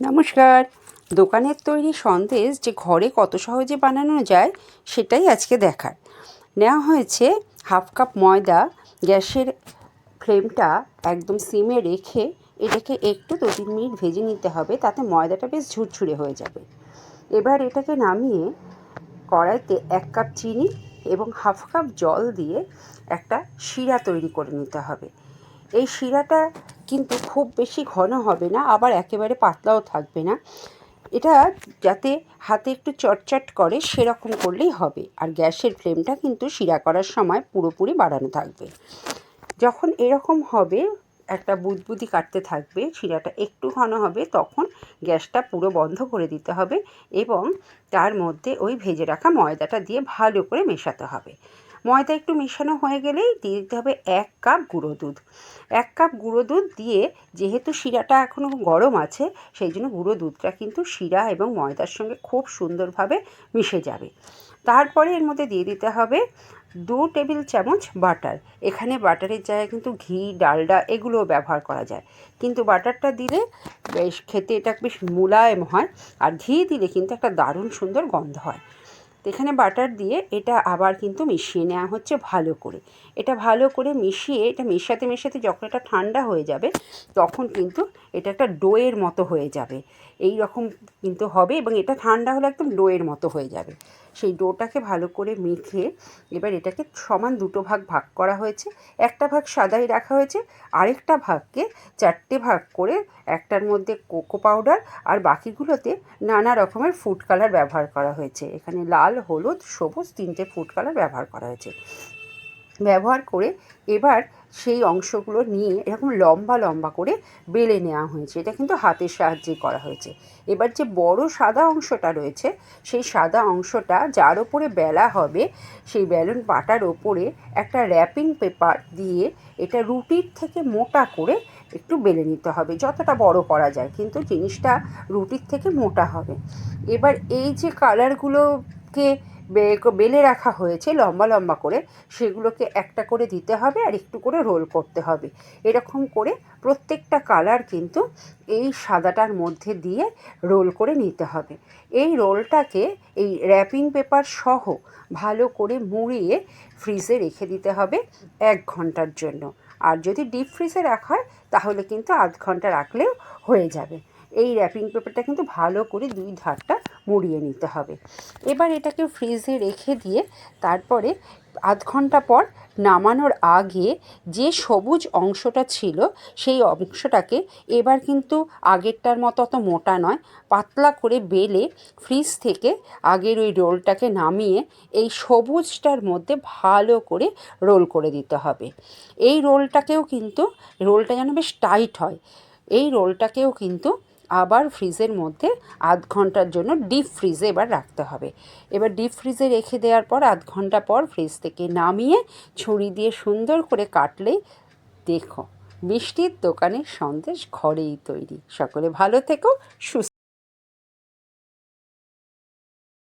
নমস্কার। দোকানের তৈরি সন্দেশ যে ঘরে কত সহজে বানানো যায়, সেটাই আজকে দেখার। নেওয়া হয়েছে হাফ কাপ ময়দা, গ্যাসের ফ্লেমটা একদম সিমে রেখে এটাকে একটু দু তিন মিনিট ভেজে নিতে হবে, তাতে ময়দাটা বেশ ঝুরঝুরে হয়ে যাবে। এবার এটাকে নামিয়ে কড়াইতে এক কাপ চিনি এবং হাফ কাপ জল দিয়ে একটা শিরা তৈরি করে নিতে হবে। এই শিরাটা কিন্তু খুব বেশি ঘন হবে না, আবার একেবারে পাতলাও থাকবে না। এটা যাতে হাতে একটু চটচট করে সেরকম করলেই হবে। আর গ্যাসের ফ্লেমটা কিন্তু শিরা করার সময় পুরোপুরি বাড়ানো থাকবে। যখন এরকম হবে, একটা বুদবুদি কাটতে থাকবে, শিরাটা একটু ঘন হবে, তখন গ্যাসটা পুরো বন্ধ করে দিতে হবে এবং তার মধ্যে ওই ভেজে রাখা ময়দাটা দিয়ে ভালো করে মেশাতে হবে। ময়দা একটু মেশানো হয়ে গেলেই দিয়ে দিতে হবে এক কাপ গুঁড়ো দুধ। এক কাপ গুঁড়ো দুধ দিয়ে যেহেতু শিরাটা এখনও গরম আছে, সেই জন্য গুঁড়ো দুধটা কিন্তু শিরা এবং ময়দার সঙ্গে খুব সুন্দরভাবে মিশে যাবে। তারপরে এর মধ্যে দিয়ে দিতে হবে দু টেবিল চামচ বাটার। এখানে বাটারের জায়গায় কিন্তু ঘি, ডালডা এগুলোও ব্যবহার করা যায়। কিন্তু বাটারটা দিলে বেশ খেতে এটা বেশ মোলায়েম হয়, আর ঘি দিলে কিন্তু একটা দারুণ সুন্দর গন্ধ হয়। তো এখানে বাটার দিয়ে এটা আবার কিন্তু মিশিয়ে নেওয়া হচ্ছে ভালো করে। এটা ভালো করে মিশিয়ে, এটা মেশাতে মেশাতে যখন এটা ঠান্ডা হয়ে যাবে, তখন কিন্তু এটা একটা ডোয়ের মতো হয়ে যাবে। এই রকম কিন্তু হবে এবং এটা ঠান্ডা হলে একদম ডোয়ের মতো হয়ে যাবে। সেই ডোটাকে ভালো করে মেখে এবার এটাকে সমান দুটো ভাগ ভাগ করা হয়েছে। একটা ভাগ সাদাই রাখা হয়েছে, আরেকটা ভাগকে চারটে ভাগ করে একটার মধ্যে কোকো পাউডার আর বাকিগুলোতে নানা রকমের ফুড কালার ব্যবহার করা হয়েছে। এখানে লাল, হলুদ, সবুজ তিনটে ফুড কালার ব্যবহার করা হয়েছে। ব্যবহার করে এবার সেই অংশগুলো নিয়ে এরকম লম্বা লম্বা করে বেলে নেওয়া হয়েছে। এটা কিন্তু হাতের সাহায্যে করা হয়েছে। এবার যে বড় সাদা অংশটা রয়েছে, সেই সাদা অংশটা যার ওপরে বেলা হবে, সেই বেলুন পাটার ওপরে একটা র্যাপিং পেপার দিয়ে এটা রুটির থেকে মোটা করে একটু বেলে নিতে হবে। যতটা বড় করা যায়, কিন্তু জিনিসটা রুটির থেকে মোটা হবে। এবার এই যে কালারগুলোকে বেলে রাখা হয়েছে লম্বা লম্বা করে। সেগুলোকে একটা করে দিতে হবে আর একটু করে রোল করতে হবে। এরকম করে প্রত্যেকটা কালার কিন্তু এই সাদাটার মধ্যে দিয়ে রোল করে নিতে হবে। এই রোলটাকে এই র্যাপিং পেপার সহ ভালো করে মুড়িয়ে ফ্রিজে রেখে দিতে হবে এক ঘণ্টার জন্য। আর যদি ডিপ ফ্রিজে রাখা হয়, তাহলে কিন্তু আধ ঘণ্টা রাখলেও হয়ে যাবে। এই র্যাপিং পেপারটা কিন্তু ভালো করে দুই ধারটা মুড়িয়ে নিতে হবে। এবার এটাকে ফ্রিজে রেখে দিয়ে তারপরে আধ ঘণ্টা পর নামানোর আগে যে সবুজ অংশটা ছিল সেই অংশটাকে এবার কিন্তু আগেরটার মতো অত মোটা নয়, পাতলা করে বেলে ফ্রিজ থেকে আগের ওই রোলটাকে নামিয়ে এই সবুজটার মধ্যে ভালো করে রোল করে দিতে হবে। এই রোলটাকেও কিন্তু, রোলটা যেন বেশ টাইট হয়, এই রোলটাকেও কিন্তু আবার ফ্রিজের মধ্যে আধ ঘণ্টার জন্য ডিপ ফ্রিজে এবার রাখতে হবে। এবার ডিপ ফ্রিজে রেখে দেওয়ার পর আধ ঘণ্টা পর ফ্রিজ থেকে নামিয়ে ছুরি দিয়ে সুন্দর করে কাটলে দেখো মিষ্টির দোকানের সন্দেশ ঘরেই তৈরি। সকলে ভালো থেকো, সুস্থ